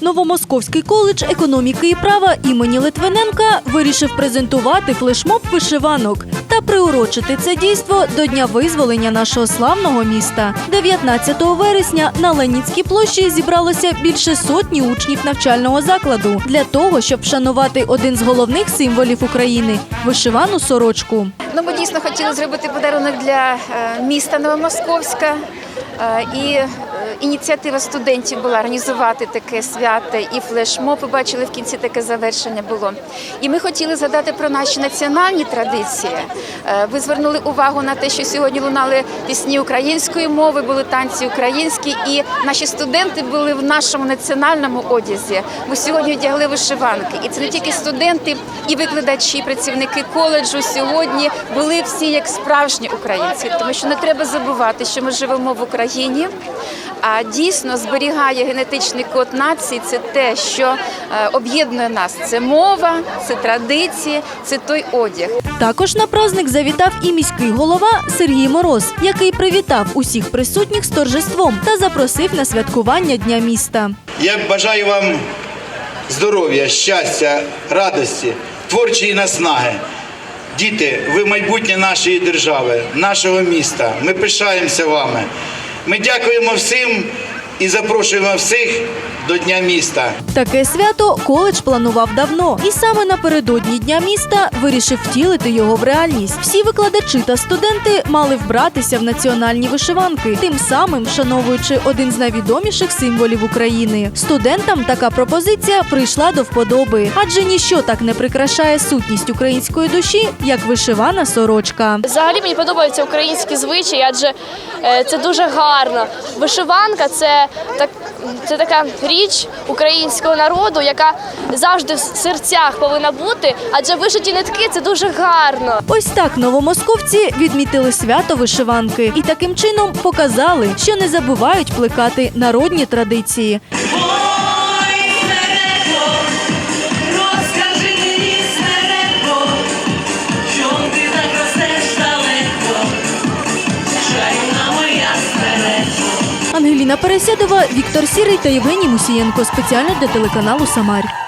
Новомосковський коледж економіки і права імені Литвиненка вирішив презентувати флешмоб вишиванок та приурочити це дійство до дня визволення нашого славного міста. 19 вересня на Ленінській площі зібралося більше сотні учнів навчального закладу для того, щоб вшанувати один з головних символів України вишивану сорочку. Ну, ми дійсно хотіли зробити подарунок для е, міста Новомосковська. Е, І ініціатива студентів була організувати таке свято і флешмоб. Ви бачили в кінці таке завершення було. І ми хотіли згадати про наші національні традиції. Е, Ви звернули увагу на те, що сьогодні лунали пісні української мови, були танці українські, і наші студенти були в нашому національному одязі. Ми сьогодні одягли вишиванки. І це не тільки студенти, і викладачі, працівники коледжу сьогодні були всі як справжні українці, тому що не треба забувати, що ми живемо в Україні. А дійсно зберігає генетичний код нації це те, що е, об'єднує нас. Це мова, це традиції, це той одяг. Також на праздник завітав і міський голова Сергій Мороз, який привітав усіх присутніх з торжеством та запросив на святкування Дня міста. Я бажаю вам здоров'я, щастя, радості, творчої наснаги. Діти, ви майбутнє нашої держави, нашого міста. Ми пишаємося вами. Ми дякуємо всім і запрошуємо всіх до Дня міста. Таке свято коледж планував давно, і саме напередодні дня міста вирішив втілити його в реальність. Всі викладачі та студенти мали вбратися в національні вишиванки, тим самим вшановуючи один з найвідоміших символів України. Студентам така пропозиція прийшла до вподоби, адже ніщо так не прикрашає сутність української душі, як вишивана сорочка. Взагалі мені подобаються українські звичаї, адже е, це дуже гарно. Вишиванка це так. Це така річ українського народу, яка завжди в серцях повинна бути, адже вишиті нитки це дуже гарно. Ось так новомосковці відмітили свято вишиванки і таким чином показали, що не забувають плекати народні традиції. Ангеліна Пересядова, Віктор Сірий та Євгеній Мусієнко спеціально для телеканалу Самарь.